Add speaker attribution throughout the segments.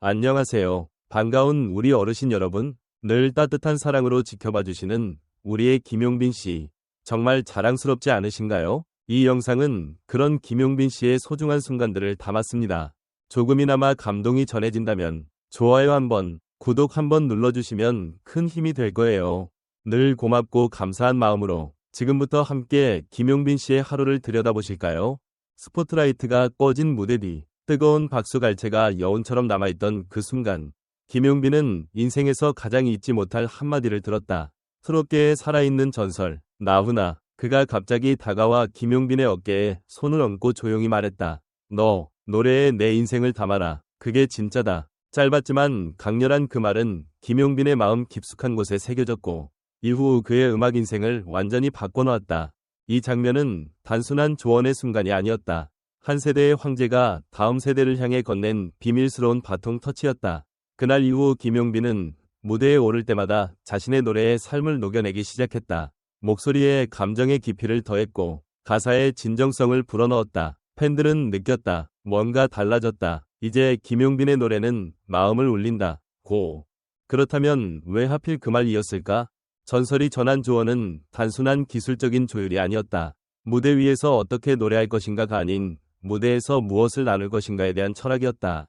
Speaker 1: 안녕하세요. 반가운 우리 어르신 여러분. 늘 따뜻한 사랑으로 지켜봐 주시는 우리의 김용빈 씨. 정말 자랑스럽지 않으신가요? 이 영상은 그런 김용빈 씨의 소중한 순간들을 담았습니다. 조금이나마 감동이 전해진다면 좋아요 한번, 구독 한번 눌러주시면 큰 힘이 될 거예요. 늘 고맙고 감사한 마음으로 지금부터 함께 김용빈 씨의 하루를 들여다보실까요? 스포트라이트가 꺼진 무대 뒤 뜨거운 박수갈채가 여운처럼 남아있던 그 순간 김용빈은 인생에서 가장 잊지 못할 한마디를 들었다. 트롯계에 살아있는 전설 나훈아 그가 갑자기 다가와 김용빈의 어깨에 손을 얹고 조용히 말했다. 너 노래에 내 인생을 담아라. 그게 진짜다. 짧았지만 강렬한 그 말은 김용빈의 마음 깊숙한 곳에 새겨졌고 이후 그의 음악 인생을 완전히 바꿔놓았다. 이 장면은 단순한 조언의 순간이 아니었다. 한 세대의 황제가 다음 세대를 향해 건넨 비밀스러운 바통 터치였다. 그날 이후 김용빈은 무대에 오를 때마다 자신의 노래에 삶을 녹여내기 시작했다. 목소리에 감정의 깊이를 더했고 가사에 진정성을 불어넣었다. 팬들은 느꼈다. 뭔가 달라졌다. 이제 김용빈의 노래는 마음을 울린다. 고. 그렇다면 왜 하필 그 말이었을까? 전설이 전한 조언은 단순한 기술적인 조율이 아니었다. 무대 위에서 어떻게 노래할 것인가가 아닌 무대에서 무엇을 나눌 것인가에 대한 철학이었다.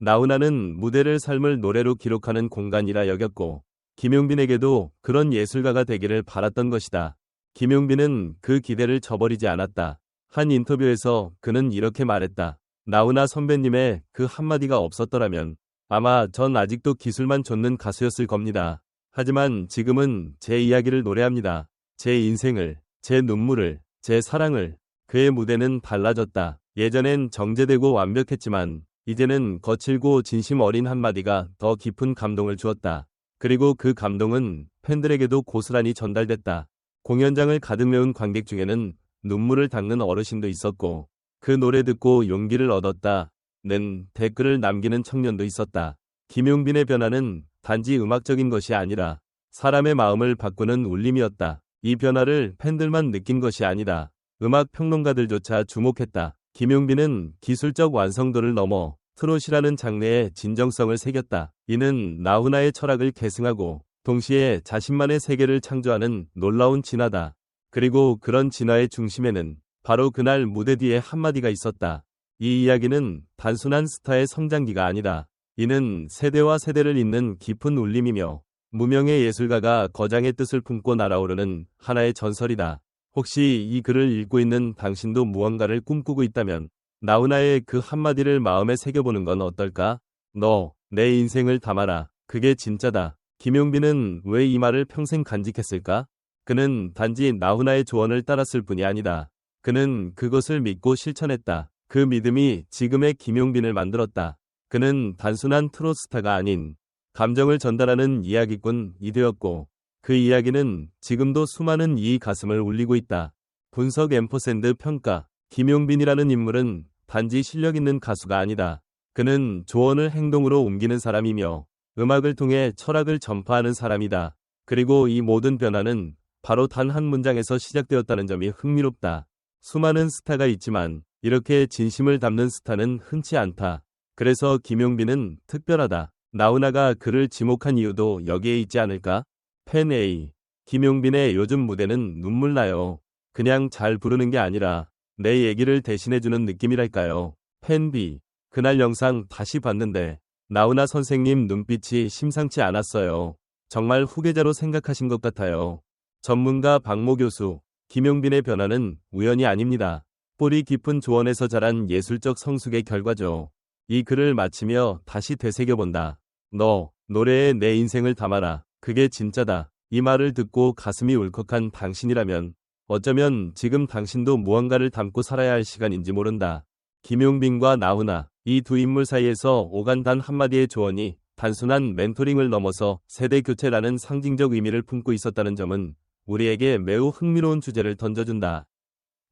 Speaker 1: 나훈아는 무대를 삶을 노래로 기록하는 공간이라 여겼고 김용빈에게도 그런 예술가가 되기를 바랐던 것이다. 김용빈은 그 기대를 저버리지 않았다. 한 인터뷰에서 그는 이렇게 말했다. 나훈아 선배님의 그 한마디가 없었더라면 아마 전 아직도 기술만 좇는 가수였을 겁니다. 하지만 지금은 제 이야기를 노래합니다. 제 인생을, 제 눈물을, 제 사랑을. 그의 무대는 달라졌다. 예전엔 정제되고 완벽했지만 이제는 거칠고 진심 어린 한마디가 더 깊은 감동을 주었다. 그리고 그 감동은 팬들에게도 고스란히 전달됐다. 공연장을 가득 메운 관객 중에는 눈물을 닦는 어르신도 있었고 그 노래 듣고 용기를 얻었다. 는 댓글을 남기는 청년도 있었다. 김용빈의 변화는 단지 음악적인 것이 아니라 사람의 마음을 바꾸는 울림이었다. 이 변화를 팬들만 느낀 것이 아니다. 음악 평론가들조차 주목했다. 김용빈은 기술적 완성도를 넘어 트롯이라는 장르의 진정성을 새겼다. 이는 나훈아의 철학을 계승하고 동시에 자신만의 세계를 창조하는 놀라운 진화다. 그리고 그런 진화의 중심에는 바로 그날 무대 뒤에 한마디가 있었다. 이 이야기는 단순한 스타의 성장기가 아니다. 이는 세대와 세대를 잇는 깊은 울림이며 무명의 예술가가 거장의 뜻을 품고 날아오르는 하나의 전설이다. 혹시 이 글을 읽고 있는 당신도 무언가를 꿈꾸고 있다면 나훈아의 그 한마디를 마음에 새겨보는 건 어떨까? 너, 내 인생을 담아라. 그게 진짜다. 김용빈은 왜 이 말을 평생 간직했을까? 그는 단지 나훈아의 조언을 따랐을 뿐이 아니다. 그는 그것을 믿고 실천했다. 그 믿음이 지금의 김용빈을 만들었다. 그는 단순한 트로스타가 아닌 감정을 전달하는 이야기꾼이 되었고 그 이야기는 지금도 수많은 이 가슴을 울리고 있다. 분석 엠퍼샌드 평가 김용빈이라는 인물은 단지 실력 있는 가수가 아니다. 그는 조언을 행동으로 옮기는 사람이며 음악을 통해 철학을 전파하는 사람이다. 그리고 이 모든 변화는 바로 단 한 문장에서 시작되었다는 점이 흥미롭다. 수많은 스타가 있지만 이렇게 진심을 담는 스타는 흔치 않다. 그래서 김용빈은 특별하다. 나훈아가 그를 지목한 이유도 여기에 있지 않을까? 팬 A. 김용빈의 요즘 무대는 눈물 나요. 그냥 잘 부르는 게 아니라 내 얘기를 대신해주는 느낌이랄까요. 팬 B. 그날 영상 다시 봤는데 나훈아 선생님 눈빛이 심상치 않았어요. 정말 후계자로 생각하신 것 같아요. 전문가 박모 교수. 김용빈의 변화는 우연이 아닙니다. 뿌리 깊은 조언에서 자란 예술적 성숙의 결과죠. 이 글을 마치며 다시 되새겨본다. 너, 노래에 내 인생을 담아라. 그게 진짜다. 이 말을 듣고 가슴이 울컥한 당신이라면 어쩌면 지금 당신도 무언가를 담고 살아야 할 시간인지 모른다. 김용빈과 나훈아, 이 두 인물 사이에서 오간 단 한마디의 조언이 단순한 멘토링을 넘어서 세대 교체라는 상징적 의미를 품고 있었다는 점은 우리에게 매우 흥미로운 주제를 던져준다.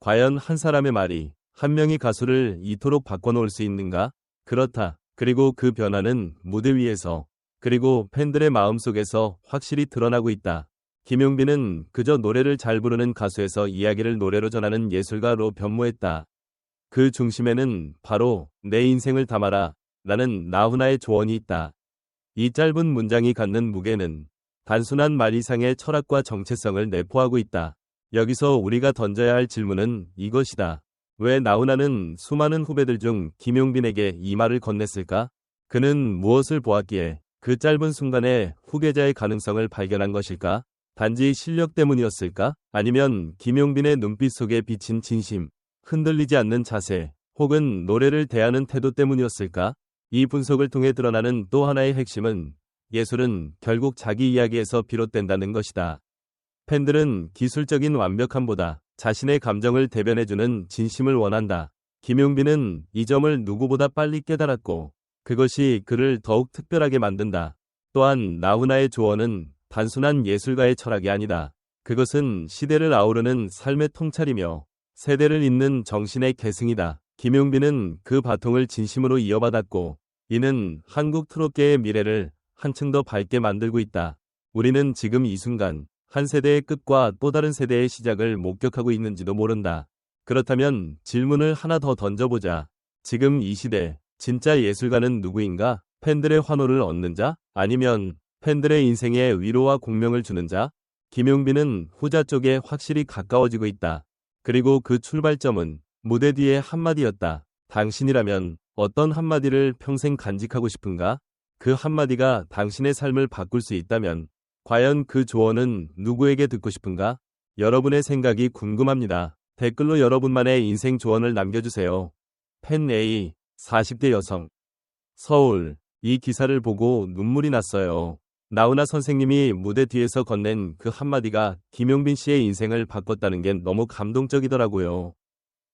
Speaker 1: 과연 한 사람의 말이 한 명의 가수를 이토록 바꿔놓을 수 있는가? 그렇다. 그리고 그 변화는 무대 위에서 그리고 팬들의 마음속에서 확실히 드러나고 있다. 김용빈은 그저 노래를 잘 부르는 가수에서 이야기를 노래로 전하는 예술가로 변모했다. 그 중심에는 바로 내 인생을 담아라 나는 나훈아의 조언이 있다. 이 짧은 문장이 갖는 무게는 단순한 말 이상의 철학과 정체성을 내포하고 있다. 여기서 우리가 던져야 할 질문은 이것이다. 왜 나훈아는 수많은 후배들 중 김용빈에게 이 말을 건넸을까? 그는 무엇을 보았기에 그 짧은 순간에 후계자의 가능성을 발견한 것일까? 단지 실력 때문이었을까? 아니면 김용빈의 눈빛 속에 비친 진심, 흔들리지 않는 자세, 혹은 노래를 대하는 태도 때문이었을까? 이 분석을 통해 드러나는 또 하나의 핵심은 예술은 결국 자기 이야기에서 비롯된다는 것이다. 팬들은 기술적인 완벽함보다 자신의 감정을 대변해주는 진심을 원한다. 김용빈은 이 점을 누구보다 빨리 깨달았고 그것이 그를 더욱 특별하게 만든다. 또한 나훈아의 조언은 단순한 예술가의 철학이 아니다. 그것은 시대를 아우르는 삶의 통찰이며 세대를 잇는 정신의 계승이다. 김용빈은 그 바통을 진심으로 이어받았고 이는 한국 트롯계의 미래를 한층 더 밝게 만들고 있다. 우리는 지금 이 순간 한 세대의 끝과 또 다른 세대의 시작을 목격하고 있는지도 모른다. 그렇다면 질문을 하나 더 던져보자. 지금 이 시대 진짜 예술가는 누구인가? 팬들의 환호를 얻는 자? 아니면 팬들의 인생에 위로와 공명을 주는 자? 김용빈은 후자 쪽에 확실히 가까워지고 있다. 그리고 그 출발점은 무대 뒤의 한마디였다. 당신이라면 어떤 한마디를 평생 간직하고 싶은가? 그 한마디가 당신의 삶을 바꿀 수 있다면 과연 그 조언은 누구에게 듣고 싶은가? 여러분의 생각이 궁금합니다. 댓글로 여러분만의 인생 조언을 남겨주세요. 팬 A 40대 여성 서울 이 기사를 보고 눈물이 났어요. 나훈아 선생님이 무대 뒤에서 건넨 그 한마디가 김용빈 씨의 인생을 바꿨다는 게 너무 감동적이더라고요.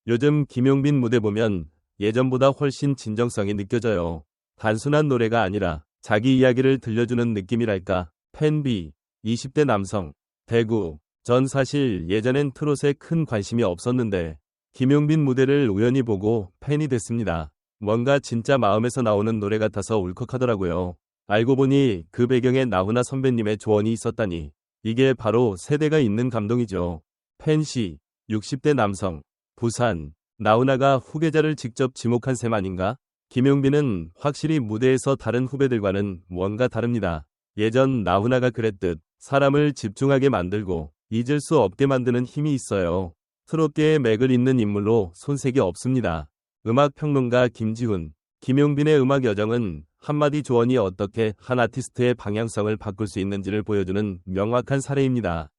Speaker 1: 요즘 김용빈 무대 보면 예전보다 훨씬 진정성이 느껴져요. 단순한 노래가 아니라 자기 이야기를 들려주는 느낌이랄까. 팬비 20대 남성 대구 전 사실 예전엔 트롯에 큰 관심이 없었는데 김용빈 무대를 우연히 보고 팬이 됐습니다. 뭔가 진짜 마음에서 나오는 노래 같아서 울컥하더라고요. 알고 보니 그 배경에 나훈아 선배님의 조언이 있었다니 이게 바로 세대가 있는 감동이죠. 팬시 60대 남성 부산 나훈아가 후계자를 직접 지목한 셈 아닌가? 김용빈은 확실히 무대에서 다른 후배들과는 뭔가 다릅니다. 예전 나훈아가 그랬듯 사람을 집중하게 만들고 잊을 수 없게 만드는 힘이 있어요. 트롯계의 맥을 잇는 인물로 손색이 없습니다. 음악평론가 김지훈, 김용빈의 음악 여정은 한마디 조언이 어떻게 한 아티스트의 방향성을 바꿀 수 있는지를 보여주는 명확한 사례입니다.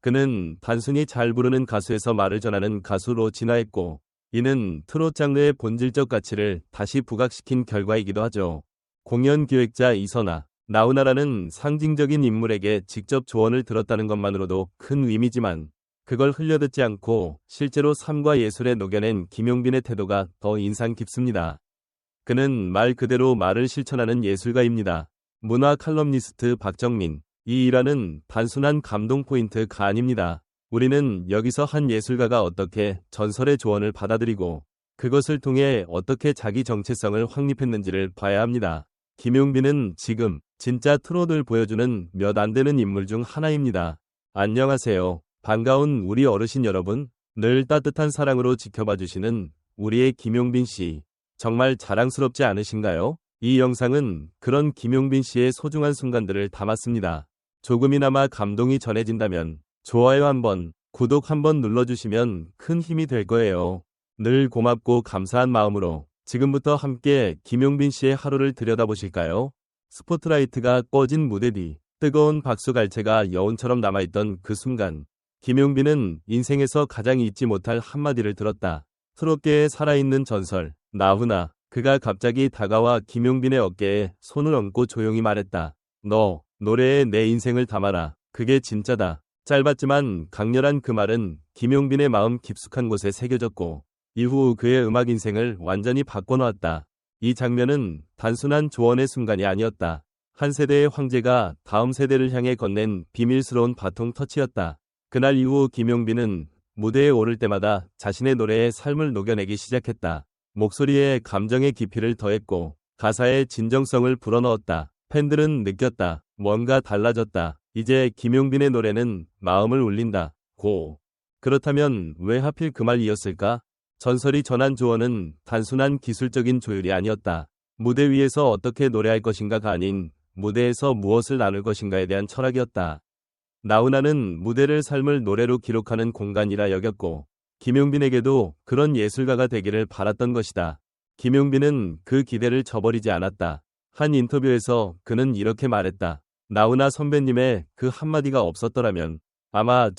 Speaker 1: 그는 단순히 잘 부르는 가수에서 말을 전하는 가수로 진화했고, 이는 트롯 장르의 본질적 가치를 다시 부각시킨 결과이기도 하죠. 공연 기획자 이선아, 나훈아라는 상징적인 인물에게 직접 조언을 들었다는 것만으로도 큰 의미지만 그걸 흘려듣지 않고 실제로 삶과 예술에 녹여낸 김용빈의 태도가 더 인상 깊습니다. 그는 말 그대로 말을 실천하는 예술가입니다. 문화 칼럼니스트 박정민, 이 일화는 단순한 감동 포인트가 아닙니다. 우리는 여기서 한 예술가가 어떻게 전설의 조언을 받아들이고 그것을 통해 어떻게 자기 정체성을 확립했는지를 봐야 합니다. 김용빈은 지금 진짜 트롯을 보여주는 몇 안 되는 인물 중 하나입니다. 안녕하세요. 반가운 우리 어르신 여러분. 늘 따뜻한 사랑으로 지켜봐 주시는 우리의 김용빈 씨. 정말 자랑스럽지 않으신가요? 이 영상은 그런 김용빈 씨의 소중한 순간들을 담았습니다. 조금이나마 감동이 전해진다면 좋아요 한번, 구독 한번 눌러주시면 큰 힘이 될 거예요. 늘 고맙고 감사한 마음으로 지금부터 함께 김용빈 씨의 하루를 들여다보실까요? 스포트라이트가 꺼진 무대 뒤 뜨거운 박수 갈채가 여운처럼 남아있던 그 순간 김용빈은 인생에서 가장 잊지 못할 한마디를 들었다. 트롯계에 살아있는 전설 나훈아 그가 갑자기 다가와 김용빈의 어깨에 손을 얹고 조용히 말했다. 너 노래에 내 인생을 담아라. 그게 진짜다. 짧았지만 강렬한 그 말은 김용빈의 마음 깊숙한 곳에 새겨졌고 이후 그의 음악 인생을 완전히 바꿔놓았다. 이 장면은 단순한 조언의 순간이 아니었다. 한 세대의 황제가 다음 세대를 향해 건넨 비밀스러운 바통 터치였다. 그날 이후 김용빈은 무대에 오를 때마다 자신의 노래에 삶을 녹여내기 시작했다. 목소리에 감정의 깊이를 더했고 가사에 진정성을 불어넣었다. 팬들은 느꼈다. 뭔가 달라졌다. 이제 김용빈의 노래는 마음을 울린다. 고. 그렇다면 왜 하필 그 말이었을까? 전설이 전한 조언은 단순한 기술적인 조율이 아니었다. 무대 위에서 어떻게 노래할 것인가가 아닌 무대에서 무엇을 나눌 것인가에 대한 철학이었다. 나훈아는 무대를 삶을 노래로 기록하는 공간이라 여겼고 김용빈에게도 그런 예술가가 되기를 바랐던 것이다. 김용빈은 그 기대를 저버리지 않았다. 한 인터뷰에서 그는 이렇게 말했다. 나훈아 선배님의 그 한마디가 없었더라면 아마